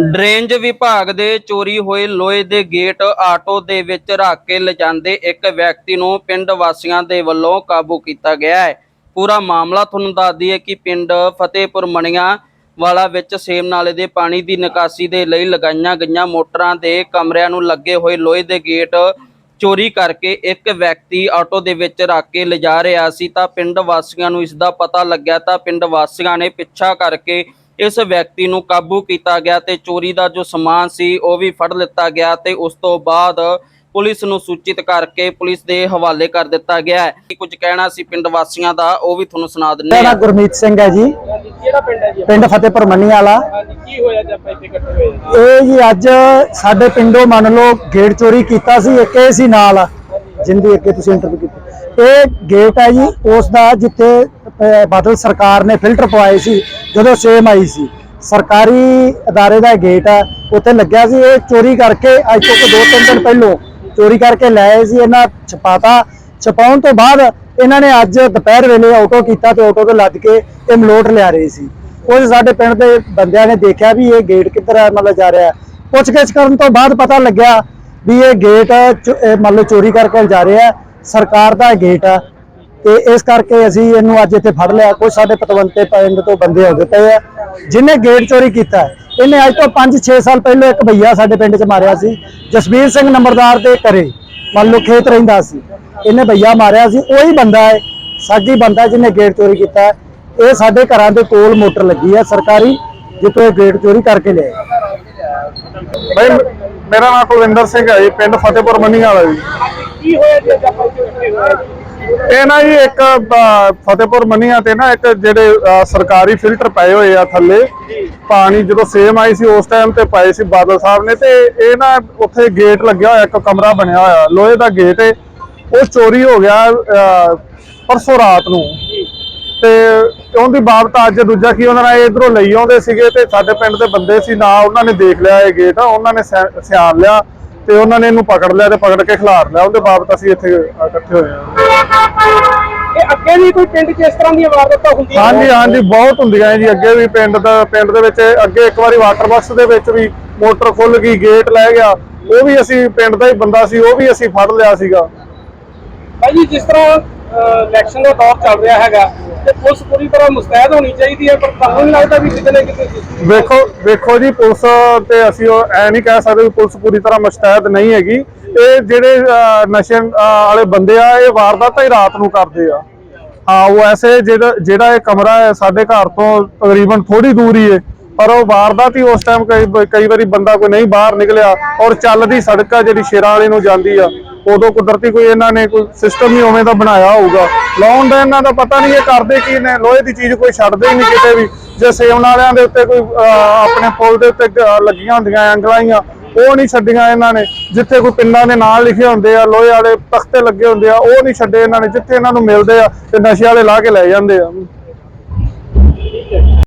ਡਰੇਂਜ ਵਿਭਾਗ ਦੇ ਚੋਰੀ ਹੋਏ ਲੋਹੇ ਦੇ ਗੇਟ ਆਟੋ ਦੇ ਵਿੱਚ ਰੱਖ ਕੇ ਲਿਜਾਂਦੇ ਇੱਕ ਵਿਅਕਤੀ ਨੂੰ ਪਿੰਡ ਵਾਸੀਆਂ ਦੇ ਵੱਲੋਂ ਕਾਬੂ ਕੀਤਾ ਗਿਆ ਹੈ। ਪੂਰਾ ਮਾਮਲਾ ਤੁਹਾਨੂੰ ਦੱਸ ਦਈਏ ਕਿ ਪਿੰਡ ਫਤਿਹਪੁਰ ਮਣੀਆਂ ਵਾਲਾ ਵਿੱਚ ਸੇਮ ਨਾਲੇ ਦੇ ਪਾਣੀ ਦੀ ਨਿਕਾਸੀ ਦੇ ਲਈ ਲਗਾਈਆਂ ਗਈਆਂ ਮੋਟਰਾਂ ਦੇ ਕਮਰਿਆਂ ਨੂੰ ਲੱਗੇ ਹੋਏ ਲੋਹੇ ਦੇ ਗੇਟ ਚੋਰੀ ਕਰਕੇ ਇੱਕ ਵਿਅਕਤੀ ਆਟੋ ਦੇ ਵਿੱਚ ਰੱਖ ਕੇ ਲਿਜਾ ਰਿਹਾ ਸੀ। ਤਾਂ ਪਿੰਡ ਵਾਸੀਆਂ ਨੂੰ ਇਸ ਦਾ ਪਤਾ ਲੱਗਿਆ ਤਾਂ ਪਿੰਡ ਵਾਸੀਆਂ ਨੇ ਪਿੱਛਾ ਕਰਕੇ ਇਸ ਵਿਅਕਤੀ ਨੂੰ ਕਾਬੂ ਕੀਤਾ ਗਿਆ ਤੇ ਚੋਰੀ ਦਾ ਜੋ ਸਮਾਨ ਸੀ ਉਹ ਵੀ ਫੜ ਲਿੱਤਾ ਗਿਆ ਤੇ ਉਸ ਤੋਂ ਬਾਅਦ ਪੁਲਿਸ ਨੂੰ ਸੂਚਿਤ ਕਰਕੇ ਪੁਲਿਸ ਦੇ ਹਵਾਲੇ ਕਰ ਦਿੱਤਾ ਗਿਆ ਹੈ। ਕੁਝ ਕਹਿਣਾ ਸੀ ਪਿੰਡ ਵਾਸੀਆਂ ਦਾ ਉਹ ਵੀ ਤੁਹਾਨੂੰ ਸੁਣਾ ਦਿੰਦੇ ਹਾਂ। ਗੁਰਮੀਤ ਸਿੰਘ ਹੈ ਜੀ। ਕਿਹੜਾ ਪਿੰਡ ਹੈ ਜੀ ਪਿੰਡ ਫਤਿਹਪੁਰ ਮੰਨੀ ਵਾਲਾ ਹਾਂਜੀ ਕੀ ਹੋਇਆ ਜਦ ਆਪਾਂ ਇੱਥੇ ਇਕੱਠੇ ਹੋਏ ਇਹ ਜੀ ਅੱਜ ਸਾਡੇ ਪਿੰਡੋਂ ਮੰਨ ਲਓ ਗੇਟ ਚੋਰੀ ਕੀਤਾ ਸੀ ਇੱਕ ਇਹ ਸੀ ਨਾਲ ਜਿੰਦੀ ਅੱਗੇ ਤੁਸੀਂ ਇੰਟਰਵਿਊ ਕੀਤੀ। ਇਹ ਗੇਟ ਹੈ ਜੀ ਉਸ ਦਾ ਜਿੱਥੇ ਬਾਦਲ ਸਰਕਾਰ ਨੇ ਫਿਲਟਰ ਪਵਾਏ ਸੀ, ਜਦੋਂ ਸੇਮ ਆਈ ਸੀ। ਸਰਕਾਰੀ ਅਦਾਰੇ ਦਾ ਗੇਟ ਹੈ ਉੱਥੇ ਲੱਗਿਆ ਸੀ, ਇਹ ਚੋਰੀ ਕਰਕੇ, ਅੱਜ ਤੋਂ ਦੋ ਤਿੰਨ ਦਿਨ ਪਹਿਲੋਂ ਚੋਰੀ ਕਰਕੇ ਲੈ ਆਏ ਸੀ, ਇਹਨਾਂ ਛਪਾਤਾ। ਛਪਾਉਣ ਤੋਂ ਬਾਅਦ ਇਹਨਾਂ ਨੇ ਅੱਜ ਦੁਪਹਿਰ ਵੇਲੇ ਆਟੋ ਕੀਤਾ ਤੇ ਆਟੋ ਤੋਂ ਲੱਦ ਕੇ ਇਹ ਮਲੋਟ ਲਿਆ ਰਹੇ ਸੀ। ਉਹ ਸਾਡੇ ਪਿੰਡ ਦੇ ਬੰਦਿਆਂ ਨੇ ਦੇਖਿਆ ਵੀ ਇਹ ਗੇਟ ਕਿੱਧਰ ਹੈ ਮਤਲਬ ਜਾ ਰਿਹਾ। ਪੁੱਛਗਿੱਛ ਕਰਨ ਤੋਂ ਬਾਅਦ ਪਤਾ ਲੱਗਿਆ ਵੀ ਇਹ ਗੇਟ ਚ- ਇਹ ਮੰਨ ਲਓ ਚੋਰੀ ਕਰਕੇ ਜਾ ਰਿਹਾ। ਸਰਕਾਰ ਦਾ ਇਹ ਗੇਟ ਆ। ਤੇ ਇਸ ਕਰਕੇ ਅਸੀਂ ਇਹਨੂੰ ਅੱਜ ਇੱਥੇ ਫੜ ਲਿਆ। ਕੁਝ ਸਾਡੇ ਪਤਵੰਤੇ ਪਿੰਡ ਤੋਂ ਬੰਦੇ ਹੋ ਗਏ ਪਏ ਆ ਜਿਹਨੇ ਗੇਟ ਚੋਰੀ ਕੀਤਾ ਇਹਨੇ ਅੱਜ ਤੋਂ 5-6 ਸਾਲ ਪਹਿਲਾਂ ਇੱਕ ਭਈਆ ਸਾਡੇ ਪਿੰਡ 'ਚ ਮਾਰਿਆ ਸੀ ਜਸਵੀਰ ਸਿੰਘ ਨੰਬਰਦਾਰ ਦੇ ਘਰੇ। ਮੰਨ ਲਓ ਖੇਤ ਰਹਿੰਦਾ ਸੀ। ਇਹਨੇ ਭਈਆ ਮਾਰਿਆ ਸੀ। ਉਹੀ ਬੰਦਾ ਹੈ ਸਾਡੀ ਬੰਦਾ ਜਿਹਨੇ ਗੇਟ ਚੋਰੀ ਕੀਤਾ। ਇਹ ਸਾਡੇ ਘਰਾਂ ਦੇ ਕੋਲ ਮੋਟਰ ਲੱਗੀ ਹੈ ਸਰਕਾਰੀ ਜਿੱਥੋਂ ਇਹ ਗੇਟ ਚੋਰੀ ਕਰਕੇ ਲਿਆਏ। ਭਾਈ ਮੇਰਾ ਨਾਮ ਕੁਲਵਿੰਦਰ ਸਿੰਘ ਹੈ ਜੀ ਪਿੰਡ ਫਤਿਹਪੁਰ ਮੰਨੀ ਵਾਲਾ ਜੀ। ਕੀ ਹੋਇਆ ਜੀ ਜਦ ਆਪਾਂ ਇੱਥੇ ਹੋਏ ਇਹ ਨਾ ਜੀ ਇੱਕ ਫਤਿਹਪੁਰ ਮੰਨੀਆਂ ਤੇ ਨਾ ਇੱਕ ਜਿਹੜੇ ਸਰਕਾਰੀ ਫਿਲਟਰ ਪਏ ਹੋਏ ਆ ਥੱਲੇ। ਪਾਣੀ ਜਦੋਂ ਸੇਮ ਆਈ ਸੀ ਉਸ ਟਾਈਮ ਤੇ ਪਾਏ ਸੀ ਬਾਦਲ ਸਾਹਿਬ ਨੇ ਤੇ ਇਹ ਨਾ ਉੱਥੇ ਗੇਟ ਲੱਗਿਆ ਹੋਇਆ ਇੱਕ ਕਮਰਾ ਬਣਿਆ ਹੋਇਆ ਲੋਹੇ ਦਾ ਗੇਟ ਹੈ ਉਹ ਚੋਰੀ ਹੋ ਗਿਆ ਅਹ, ਪਰਸੋਂ ਰਾਤ ਨੂੰ। ਤੇ ਉਹਦੀ ਬਾਬਤ ਅੱਜ ਦੂਜਾ ਕੀ ਉਹਨਾਂ ਨੇ ਇਧਰੋਂ ਲਈ ਆਉਂਦੇ ਸੀਗੇ ਤੇ ਸਾਡੇ ਪਿੰਡ ਦੇ ਬੰਦੇ ਸੀ ਨਾ ਉਹਨਾਂ ਨੇ ਦੇਖ ਲਿਆ ਇਹ ਗੇਟ ਉਹਨਾਂ ਨੇ ਸਿਆ- ਸਿਆਣ ਲਿਆ। ਤੇ ਉਹਨਾਂ ਨੇ ਇਹਨੂੰ ਪਕੜ ਲਿਆ ਤੇ ਪਕੜ ਕੇ ਖਿਲਾਰ ਲਿਆ। ਉਹਦੇ ਬਾਬਤ ਅਸੀਂ ਇੱਥੇ ਇਕੱਠੇ ਹੋਏ ਹਾਂ। ਇਹ ਅੱਗੇ ਵੀ ਕੋਈ ਪਿੰਡ 'ਚ ਇਸ ਤਰ੍ਹਾਂ ਦੀਆਂ ਵਾਰਦਾਤਾਂ ਹੁੰਦੀਆਂ ਹਾਂਜੀ ਹਾਂਜੀ ਬਹੁਤ ਹੁੰਦੀਆਂ ਹੈ ਜੀ। ਅੱਗੇ ਵੀ ਪਿੰਡ ਦਾ ਪਿੰਡ ਦੇ ਵਿੱਚ ਅੱਗੇ ਇੱਕ ਵਾਰੀ ਵਾਟਰ ਬਾਕਸ ਦੇ ਵਿੱਚ ਵੀ ਮੋਟਰ ਖੁੱਲ ਗਈ ਗੇਟ ਲੈ ਗਿਆ। ਉਹ ਵੀ ਅਸੀਂ ਪਿੰਡ ਦਾ ਹੀ ਬੰਦਾ ਸੀ ਉਹ ਵੀ ਅਸੀਂ ਫੜ ਲਿਆ ਸੀਗਾ। ਭਾਈ ਜੀ ਜਿਸ ਤਰ੍ਹਾਂ ਇਲੈਕਸ਼ਨ ਦਾ ਦੌਰ ਚੱਲ ਰਿਹਾ ਹੈਗਾ ਤੇ ਪੁਲਿਸ ਪੂਰੀ ਤਰ੍ਹਾਂ ਮੁਸਤੈਦ ਹੋਣੀ ਚਾਹੀਦੀ ਹੈ, ਪਰ ਤੁਹਾਨੂੰ ਨਹੀਂ ਲੱਗਦਾ ਵੀ ਕਿਤੇ ਨਾ ਕਿਤੇ ਵੇਖੋ ਵੇਖੋ ਜੀ, ਪੁਲਿਸ ਤੇ ਅਸੀਂ ਐ ਨਹੀਂ ਕਹਿ ਸਕਦੇ ਪੁਲਿਸ ਪੂਰੀ ਤਰ੍ਹਾਂ ਮੁਸ਼ਤੈਦ ਨਹੀਂ ਹੈਗੀ। ਇਹ ਜਿਹੜੇ ਨਸ਼ੇ ਵਾਲੇ ਬੰਦੇ ਆ, ਇਹ ਵਾਰਦਾਤਾਂ ਹੀ ਰਾਤ ਨੂੰ ਕਰਦੇ ਆ। ਹਾਂ, ਉਹ ਐਸੇ ਜਿਹੜਾ ਜਿਹੜਾ ਇਹ ਕਮਰਾ ਹੈ, ਸਾਡੇ ਘਰ ਤੋਂ ਤਕਰੀਬਨ ਥੋੜੀ ਦੂਰ ਹੀ ਹੈ। ਪਰ ਉਹ ਵਾਰਦਾਤ ਹੀ ਉਸ ਟਾਈਮ ਕਈ ਕਈ ਵਾਰੀ ਬੰਦਾ ਕੋਈ ਨਹੀਂ ਬਾਹਰ ਨਿਕਲਿਆ ਔਰ ਚੱਲਦੀ ਸੜਕ ਆ ਜਿਹੜੀ ਸ਼ੇਰਾਂ ਵਾਲੀ ਨੂੰ ਜਾਂਦੀ ਆ। ਉਦੋਂ ਕੁਦਰਤੀ ਕੋਈ ਇਹਨਾਂ ਨੇ ਕੋਈ ਸਿਸਟਮ ਹੀ ਉਵੇਂ ਦਾ ਬਣਾਇਆ ਹੋਊਗਾ। ਲਾਉਣ ਦਾ ਇਹਨਾਂ ਦਾ ਪਤਾ ਨਹੀਂ ਇਹ ਕਰਦੇ ਕੀ ਨੇ, ਲੋਹੇ ਦੀ ਚੀਜ਼ ਕੋਈ ਛੱਡਦੇ ਹੀ ਨਹੀਂ ਕਿਤੇ ਵੀ। ਜੇ ਸੇਵਨ ਵਾਲਿਆਂ ਦੇ ਉੱਤੇ ਕੋਈ ਆਪਣੇ ਪੁਲ ਦੇ ਉੱਤੇ ਲੱਗੀਆਂ ਹੁੰਦੀਆਂ ਐਂਗਲਾਈਆਂ ਉਹ ਨਹੀਂ ਛੱਡੀਆਂ ਇਹਨਾਂ ਨੇ। ਜਿੱਥੇ ਕੋਈ ਪਿੰਡਾਂ ਦੇ ਨਾਂ ਲਿਖੇ ਹੁੰਦੇ ਆ, ਲੋਹੇ ਵਾਲੇ ਤਖਤੇ ਲੱਗੇ ਹੁੰਦੇ ਆ, ਉਹ ਨਹੀਂ ਛੱਡੇ ਇਹਨਾਂ ਨੇ। ਜਿੱਥੇ ਇਹਨਾਂ ਨੂੰ ਮਿਲਦੇ ਆ, ਤੇ ਨਸ਼ੇ ਵਾਲੇ ਲਾ ਕੇ ਲੈ ਜਾਂਦੇ ਆ।